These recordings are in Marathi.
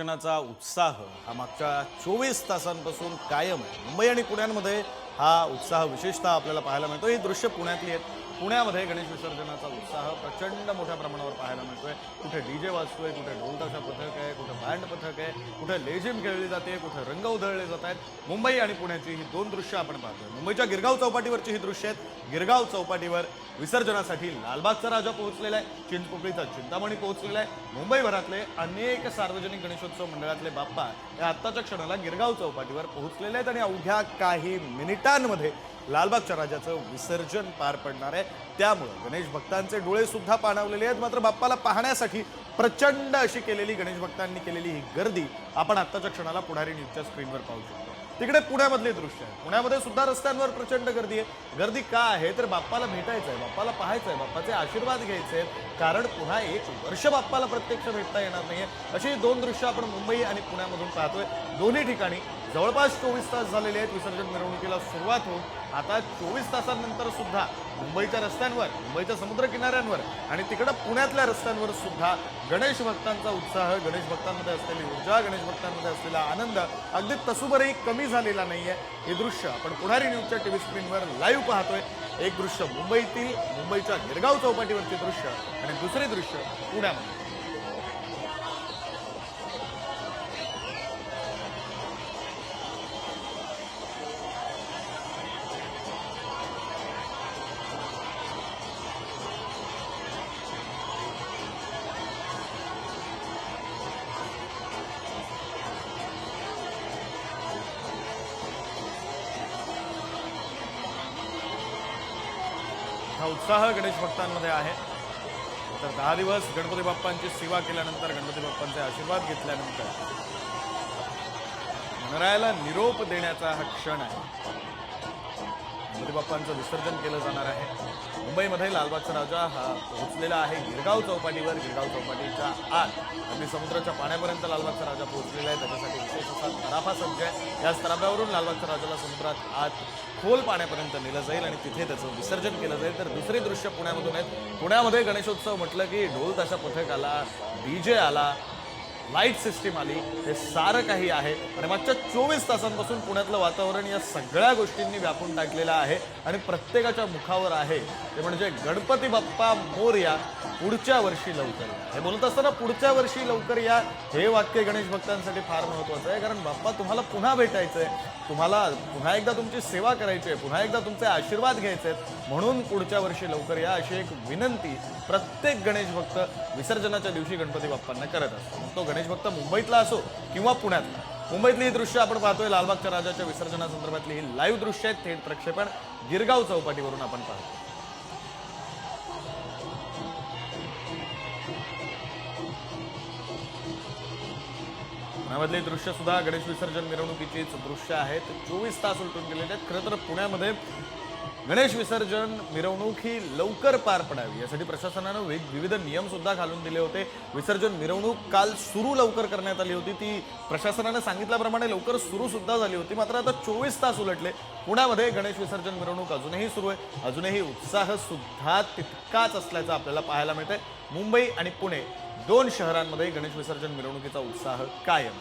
वाचनाचा उत्साह हा मागच्या चोवीस तासांपासून कायम आहे. मुंबई आणि पुण्यामध्ये हा उत्साह विशेषतः आपल्याला पाहायला मिळतो. ही दृश्य पुण्यातली आहेत. पुण्यामध्ये गणेश विसर्जनाचा उत्साह प्रचंड मोठ्या प्रमाणावर पाहायला मिळतोय. कुठे डी जे वाजतोय कुठे ढोलताशा पथक आहे बँड पथक आहे कुठे लेझिम खेळली जाते कुठे रंग उधळले जात आहेत. मुंबई आणि पुण्याची ही दोन दृश्य आपण पाहतोय. मुंबईच्या गिरगाव चौपाटीवरची ही दृश्य आहेत. गिरगाव चौपाटीवर विसर्जनासाठी लालबागचा राजा पोहोचलेला आहे. चिंचपोकळीचा चिंतामणी पोहोचलेला आहे. मुंबईभरातले अनेक सार्वजनिक गणेशोत्सव मंडळातले बाप्पा या आत्ताच्या क्षणाला गिरगाव चौपाटीवर पोहोचलेले आहेत आणि अवघ्या काही मिनिटांमध्ये लालबागच्या राजाचं विसर्जन पार पडणार आहे. त्यामुळं गणेश भक्तांचे डोळे सुद्धा पाणावलेले आहेत. मात्र बाप्पाला पाहण्यासाठी प्रचंड अशी केलेली गणेश भक्तांनी केलेली ही गर्दी आपण आत्ताच्या क्षणाला पुढारी न्यूजच्या स्क्रीनवर पाहू शकतो. तिकडे पुण्यामधले दृश्य आहे. पुण्यामध्ये सुद्धा रस्त्यांवर प्रचंड गर्दी आहे. गर्दी का आहे? तर बाप्पाला भेटायचं आहे बाप्पाला पाहायचं आहे बाप्पाचे आशीर्वाद घ्यायचे आहेत कारण पुन्हा एक वर्ष बाप्पाला प्रत्यक्ष भेटता येणार नाहीये. अशी दोन दृश्य आपण मुंबई आणि पुण्यामधून पाहतोय. दोन्ही ठिकाणी जवळपास चोवीस तास झालेले आहेत विसर्जन मिरवणुकीला सुरुवात होऊन. आता चोवीस तासांनंतर सुद्धा मुंबईच्या रस्त्यांवर मुंबईच्या समुद्र किनाऱ्यांवर आणि तिकडं पुण्यातल्या रस्त्यांवर सुद्धा गणेश भक्तांचा उत्साह गणेश भक्तांमध्ये असलेली ऊर्जा गणेश भक्तांमध्ये असलेला आनंद अगदी तसुभरही कमी झालेला नाहीये. हे दृश्य आपण पुढारी न्यूजच्या टी व्ही स्क्रीनवर लाईव्ह पाहतोय. एक दृश्य मुंबईतील मुंबईच्या गिरगाव चौपाटीवरचे दृश्य आणि दुसरे दृश्य पुण्यामध्ये. उत्साह गणेश भक्तांमध्ये आहे. तर दहा दिवस गणपती बाप्पांची सेवा केल्यानंतर गणपती बाप्पांचे आशीर्वाद घेतल्यानंतर. गणरायाला निरोप देण्याचा हा क्षण आहे. गणपती विसर्जन केलं जाणार आहे. मुंबईमध्ये लालबागचा राजा हा पोहोचलेला आहे. गिरगाव चौपाटीवर गिरगाव चौपाटीच्या आत. अगदी समुद्राच्या पाण्यापर्यंत लालबागचा राजा पोहोचलेला आहे. त्याच्यासाठी विशेष असा तराफा सज्ज आहे या तराफ्यावरून लालबागच्या राजाला समुद्रात आत खोल पाण्यापर्यंत नेलं जाईल आणि तिथे त्याचं विसर्जन केलं जाईल. तर दुसरी दृश्य पुण्यामधून आहेत पुण्यामध्ये गणेशोत्सव म्हटलं की ढोल ताशा पथक आला डी जे आला. लाइट सिस्टीम आली हे सारं काही आहे. आणि मागच्या चोवीस तासांपासून पुण्यातलं वातावरण या सगळ्या गोष्टींनी व्यापून टाकलेलं आहे. आणि प्रत्येकाच्या मुखावर आहे ते म्हणजे गणपती बाप्पा मोरया पुढच्या वर्षी लवकर या. हे बोलत असताना पुढच्या वर्षी लवकर या हे वाक्य गणेश भक्तांसाठी फार महत्वाचं आहे. कारण बाप्पा तुम्हाला पुन्हा भेटायचं आहे तुम्हाला पुन्हा एकदा तुमची सेवा करायची आहे पुन्हा एकदा तुमचे आशीर्वाद घ्यायचे आहेत म्हणून पुढच्या वर्षी लवकर या अशी एक विनंती प्रत्येक गणेश भक्त विसर्जनाच्या दिवशी गणपती बाप्पांना करत असतो. मग तो गणेश भक्त मुंबईतला असो किंवा पुण्यातला. मुंबईतली ही दृश्य आपण पाहतोय. लालबागच्या राजाच्या विसर्जनासंदर्भातली ही लाईव्ह दृश्य आहेत थेट प्रक्षेपण गिरगाव चौपाटीवरून आपण पाहतो. पुण्यामधले दृश्य सुद्धा गणेश विसर्जन मिरवणुकीचीच दृश्य आहेत. चोवीस तास उलटून गेलेले आहेत. खरं तर पुण्यामध्ये गणेश विसर्जन मिरवणूक ही लवकर पार पडावी. यासाठी प्रशासनानं वेग विविध नियम सुद्धा घालून दिले होते. विसर्जन मिरवणूक काल सुरू लवकर करण्यात आली होती. ती प्रशासनानं सांगितल्याप्रमाणे लवकर सुरू सुद्धा झाली होती. मात्र आता चोवीस तास उलटले. पुण्यामध्ये गणेश विसर्जन मिरवणूक अजूनही सुरू आहे. अजूनही उत्साह सुद्धा तितकाच असल्याचं आपल्याला पाहायला मिळतंय. मुंबई आणि पुणे दोन शहरांमध्ये गणेश विसर्जन मिरवणुकीचा उत्साह कायम.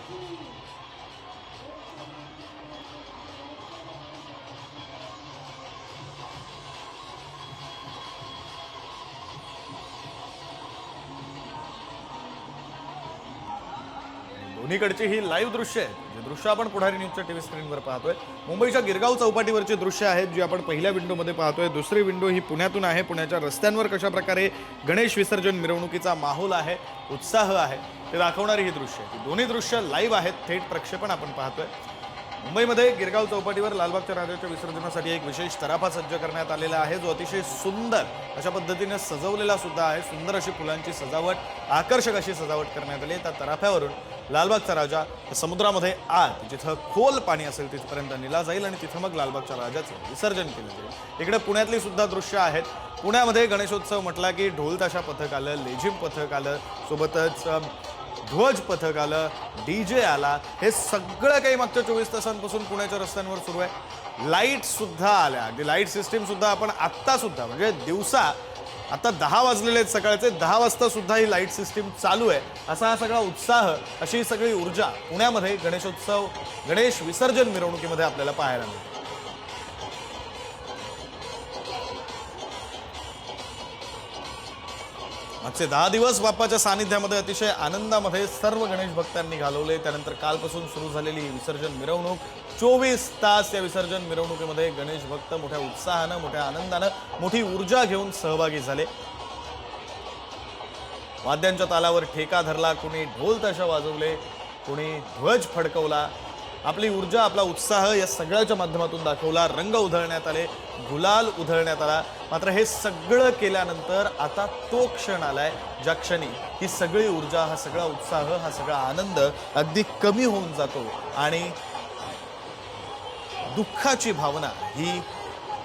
दोन्हीकडची ही लाईव्ह दृश्य आहेत. जे दृश्य आपण पुढारी न्यूजच्या टी व्ही स्क्रीनवर पाहतोय. मुंबईच्या गिरगाव चौपाटीवरची दृश्य आहेत जी आपण पहिल्या विंडोमध्ये पाहतोय. दुसरी विंडो ही पुण्यातून आहे. पुण्याच्या रस्त्यांवर कशा प्रकारे गणेश विसर्जन मिरवणुकीचा माहोल आहे उत्साह आहे ते दाखवणारी ही दृश्य आहेत. दोन्ही दृश्य लाईव्ह आहेत थेट प्रक्षेपण आपण पाहतोय. मुंबईमध्ये गिरगाव चौपाटीवर लालबागच्या राजाच्या विसर्जनासाठी एक विशेष तराफा सज्ज करण्यात आलेला आहे. जो अतिशय सुंदर अशा पद्धतीने सजवलेला सुद्धा आहे. सुंदर अशी फुलांची सजावट आकर्षक अशी सजावट करण्यात आली आहे. त्या तराफ्यावरून लालबागचा राजा समुद्रामध्ये आत जिथं खोल पाणी असेल तिथपर्यंत नेला जाईल आणि तिथं मग लालबागच्या राजाचं विसर्जन केलं जाईल. इकडे पुण्यातली सुद्धा दृश्य आहेत. पुण्यामध्ये गणेशोत्सव म्हटला की ढोल ताशा पथक आलं लेझिम पथक आलं सोबतच ध्वज पथक आलं डी जे आला. हे सगळं काही मागच्या चोवीस तासांपासून पुण्याच्या रस्त्यांवर सुरू आहे. लाईटसुद्धा आल्या. अगदी लाइट सिस्टीमसुद्धा आपण आत्तासुद्धा म्हणजे दिवसा आता दहा वाजलेले आहेत सकाळचे दहा वाजता सुद्धा ही लाइट सिस्टीम चालू आहे. असा हा सगळा उत्साह अशी ही सगळी ऊर्जा पुण्यामध्ये गणेशोत्सव गणेश विसर्जन मिरवणुकीमध्ये आपल्याला पाहायला मिळते. मागचे दहा दिवस बाप्पाच्या सानिध्यामध्ये अतिशय आनंदामध्ये सर्व गणेश भक्तांनी घालवले. त्यानंतर कालपासून सुरू झालेली ही विसर्जन मिरवणूक. चोवीस तास या विसर्जन मिरवणुकीमध्ये गणेश भक्त मोठ्या उत्साहानं मोठ्या आनंदानं मोठी ऊर्जा घेऊन सहभागी झाले. वाद्यांच्या तालावर ठेका धरला कुणी ढोल ताशा वाजवले कुणी ध्वज फडकवला. आपली ऊर्जा आपला उत्साह या सगळ्याच्या माध्यमातून दाखवला. रंग उधळण्यात आले गुलाल उधळण्यात आला. मात्र हे सगळं केल्यानंतर आता तो क्षण आलाय ज्या क्षणी ही सगळी ऊर्जा हा सगळा उत्साह हा सगळा आनंद अगदी कमी होऊन जातो. आणि दुःखाची भावना ही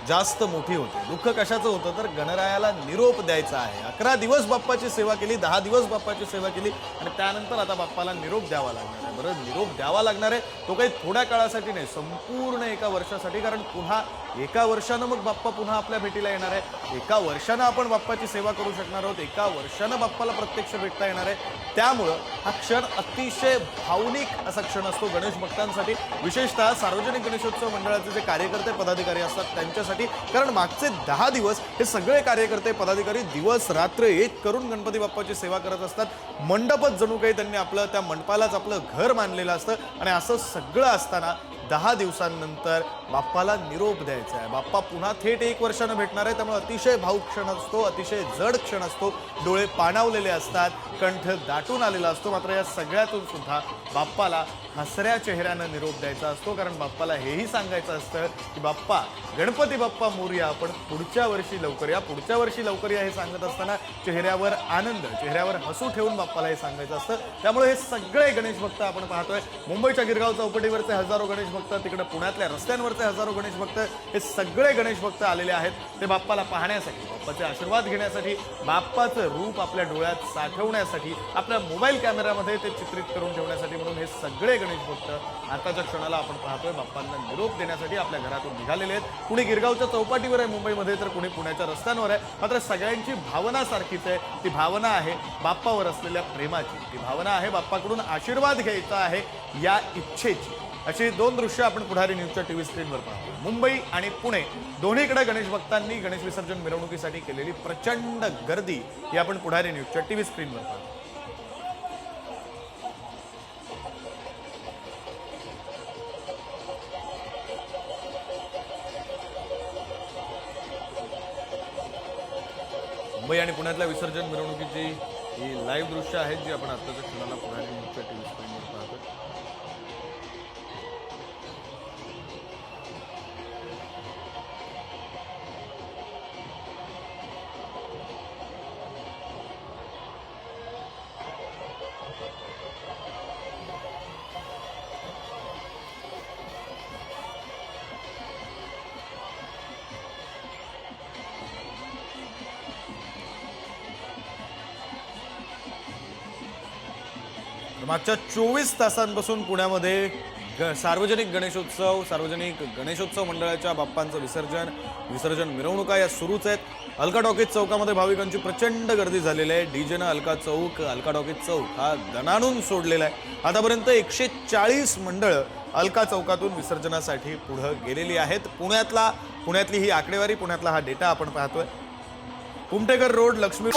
जास्त मोठी होती. दुःख कशाचं होतं तर गणरायाला निरोप द्यायचा आहे. अकरा दिवस बाप्पाची सेवा केली दहा दिवस बाप्पाची सेवा केली आणि त्यानंतर आता बाप्पाला निरोप द्यावा लागणार आहे. बरं निरोप द्यावा लागणार आहे तो काही थोड्या काळासाठी नाही संपूर्ण एका वर्षासाठी कारण पुन्हा एका वर्षानं मग बाप्पा पुन्हा आपल्या भेटीला येणार आहे. एका वर्षानं आपण बाप्पाची सेवा करू शकणार आहोत. एका वर्षानं बाप्पाला प्रत्यक्ष भेटता येणार आहे. त्यामुळं हा क्षण अतिशय भावनिक असा क्षण असतो गणेश भक्तांसाठी. विशेषतः सार्वजनिक गणेशोत्सव मंडळाचे जे कार्यकर्ते पदाधिकारी असतात त्यांच्यासाठी कारण मागचे दहा दिवस हे सगळे कार्यकर्ते पदाधिकारी दिवस रात्र एक करून गणपती बाप्पाची सेवा करत असतात. मंडपच जणू काही त्यांनी आपलं त्या मंडपालाच आपलं घर मानलेलं असतं. आणि असं सगळं असताना दहा दिवसांनंतर बाप्पाला निरोप द्यायचा आहे. बाप्पा पुन्हा थेट एक वर्षानं भेटणार आहे त्यामुळे अतिशय भाऊक क्षण असतो अतिशय जड क्षण असतो. डोळे पाणावलेले असतात कंठ दाटून आलेला असतो मात्र या सगळ्यातून सुद्धा बाप्पाला हसऱ्या चेहऱ्यानं निरोप द्यायचा असतो कारण बाप्पाला हेही सांगायचं असतं की बाप्पा गणपती बाप्पा मोरया आपण पुढच्या वर्षी लवकर या पुढच्या वर्षी लवकर या हे सांगत असताना चेहऱ्यावर आनंद चेहऱ्यावर हसू ठेवून बाप्पाला हे सांगायचं असतं. त्यामुळे हे सगळे गणेश भक्त आपण पाहतोय. मुंबईच्या गिरगाव चौपटीवरचे हजारो गणेश भक्त तिकडे पुण्यातल्या रस्त्यांवरचे हजारो गणेश भक्त हे सगळे गणेश भक्त आलेले आहेत. ते बाप्पाला पाहण्यासाठी बाप्पाचे आशीर्वाद घेण्यासाठी बाप्पाचं रूप आपल्या डोळ्यात साठवण्यासाठी आपल्या मोबाईल कॅमेऱ्यामध्ये ते चित्रित करून ठेवण्यासाठी म्हणून हे सगळे गणेश भक्त आताच्या क्षणाला आपण पाहतोय. बाप्पांना निरोप देण्यासाठी आपल्या घरातून निघालेले आहेत. कुणी गिरगावच्या चौपाटीवर आहे मुंबईमध्ये तर कुणी पुण्याच्या रस्त्यांवर आहे. मात्र सगळ्यांची भावना सारखीच आहे. ती भावना आहे बाप्पावर असलेल्या प्रेमाची. ती भावना आहे बाप्पाकडून आशीर्वाद घ्यायचा आहे या इच्छेची. अशी दोन दृश्य आपण पुढारी न्यूजच्या टीव्ही स्क्रीनवर पाहतो. मुंबई आणि पुणे दोन्हीकडे गणेश भक्तांनी गणेश विसर्जन मिरवणुकीसाठी केलेली प्रचंड गर्दी ही आपण पुढारी न्यूजच्या टीव्ही स्क्रीनवर पाहतो. मुंबई आणि पुण्यातल्या विसर्जन मिरवणुकीची ही लाईव्ह दृश्य आहेत जी आपण आत्ताच्या क्षणाला पुढारी न्यूजच्या टीव्ही स्क्रीनवर मागच्या चोवीस तासांपासून पुण्यामध्ये ग सार्वजनिक गणेशोत्सव सार्वजनिक गणेशोत्सव मंडळाच्या बाप्पांचं विसर्जन विसर्जन मिरवणुका या सुरूच आहेत. अलका टॉकीज चौकामध्ये भाविकांची प्रचंड गर्दी झालेली आहे. डीजेनं अलका चौक अलका टॉकीज चौक हा दणाणून सोडलेला आहे. आतापर्यंत एकशे चाळीस मंडळं अलका चौकातून विसर्जनासाठी पुढं गेलेली आहेत. पुण्यातला पुण्यातली ही आकडेवारी पुण्यातला हा डेटा आपण पाहतोय. कुमटेकर रोड लक्ष्मी